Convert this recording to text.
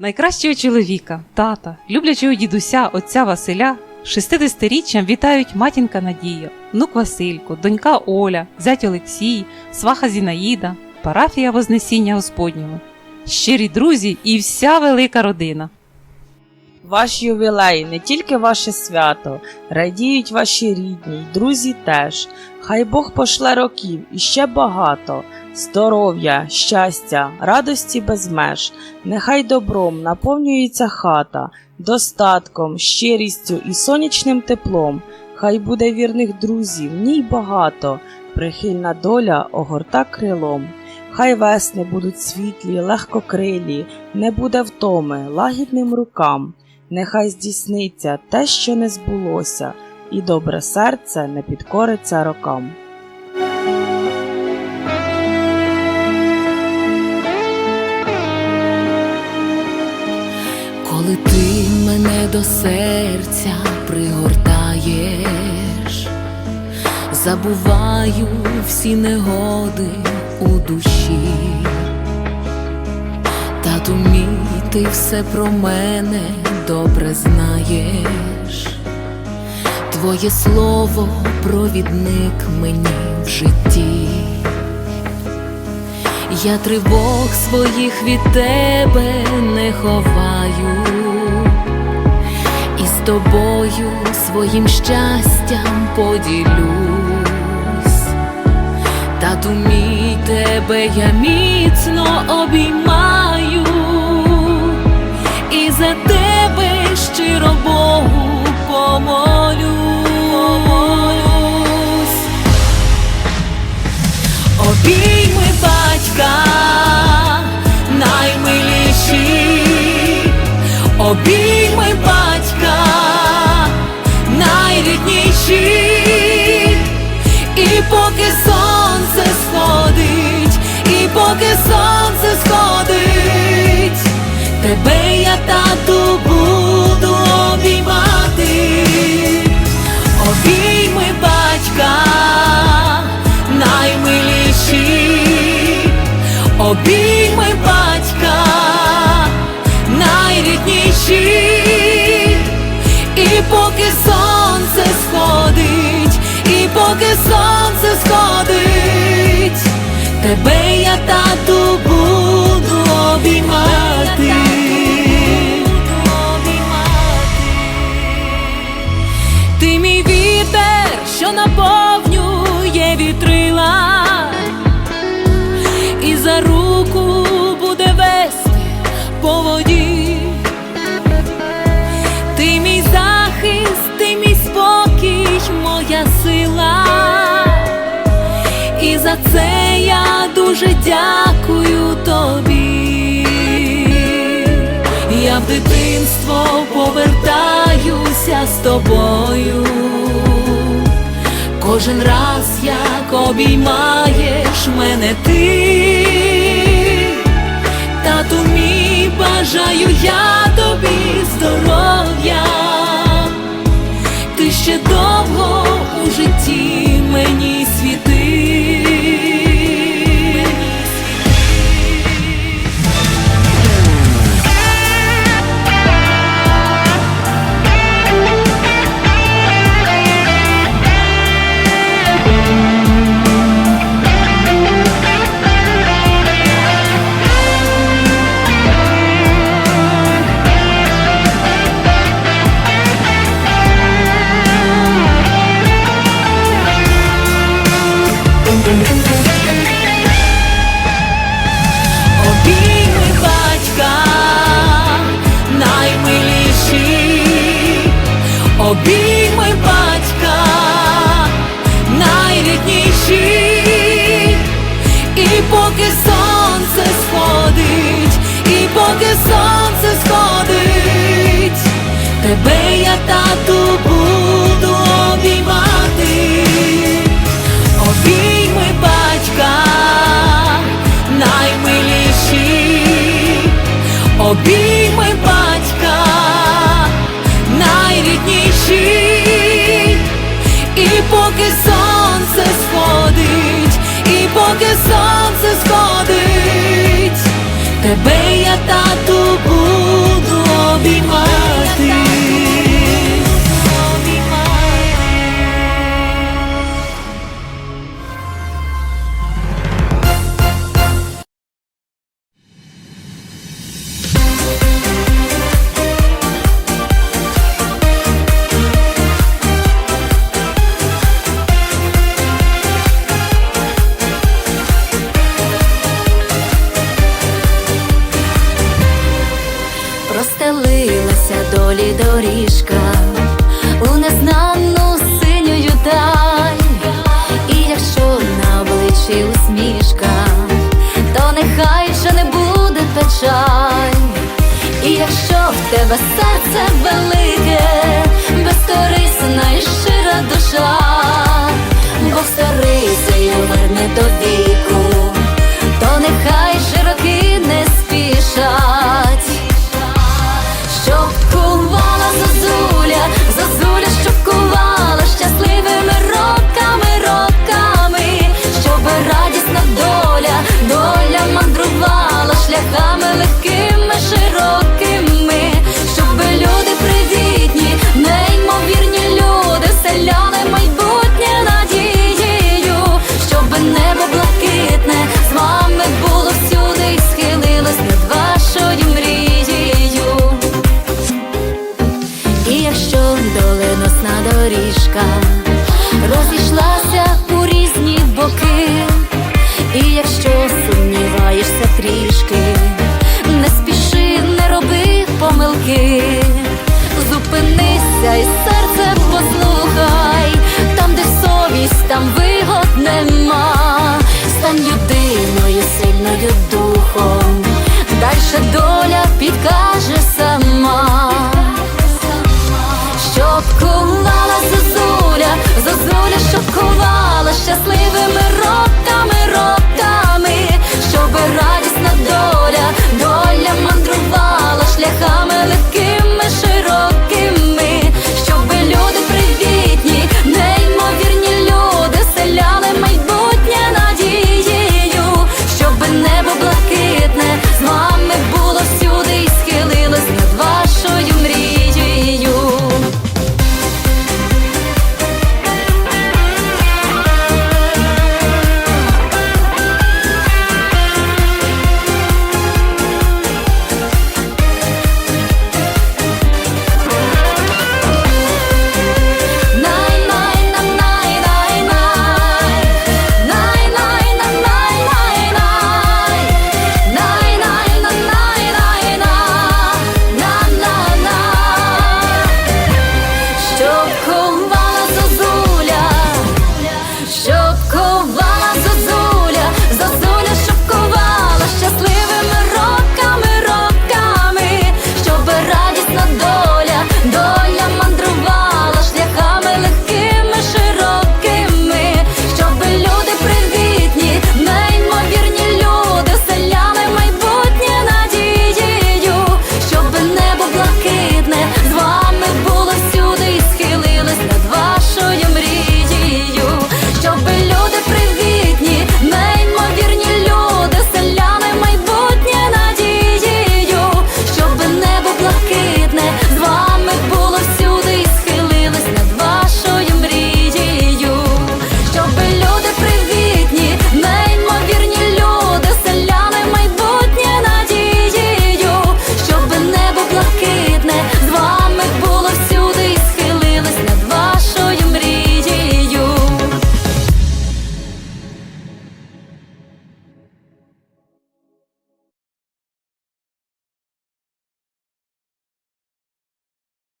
Найкращого чоловіка, тата, люблячого дідуся, отця Василя, 60-річчям вітають матінка Надія, внук Василько, донька Оля, зять Олексій, сваха Зінаїда, парафія Вознесіння Господнього, щирі друзі і вся велика родина. Ваш ювілей не тільки ваше свято, радіють ваші рідні, друзі теж. Хай Бог пошле років і ще багато, здоров'я, щастя, радості без меж. Нехай добром наповнюється хата, достатком, щирістю і сонячним теплом. Хай буде вірних друзів, ній багато, прихильна доля огорта крилом. Хай весни будуть світлі, легкокрилі, не буде втоми, лагідним рукам. Нехай здійсниться те, що не збулося, і добре серце не підкориться рокам. Коли ти мене до серця пригортаєш, забуваю всі негоди у душі, тату мій, ти все про мене добре знаєш, твоє слово провідник мені в житті. Я тривог своїх від тебе не ховаю, і з тобою своїм щастям поділюсь. Тату мій тебе я міцно обіймаю, обійми батька тебе я тату буду обіймати. Ти мій вітер, що наповнює вітрила, і за руку буде вести по воді. Ти мій захист, ти мій спокій, моя сила. І за це дуже дякую тобі. Я в дитинство повертаюся з тобою. Кожен раз як обіймаєш мене ти, тату мій бажаю я тобі здоров'я, тебе я тату буду обіймати. Обійми батька наймиліші, обійми Простелилася долі доріжка у незнану синюю даль і якщо на обличчі усмішка, то нехай вже не буде печаль, і якщо в тебе серце велике. Що сумніваєшся трішки. щоб ковати.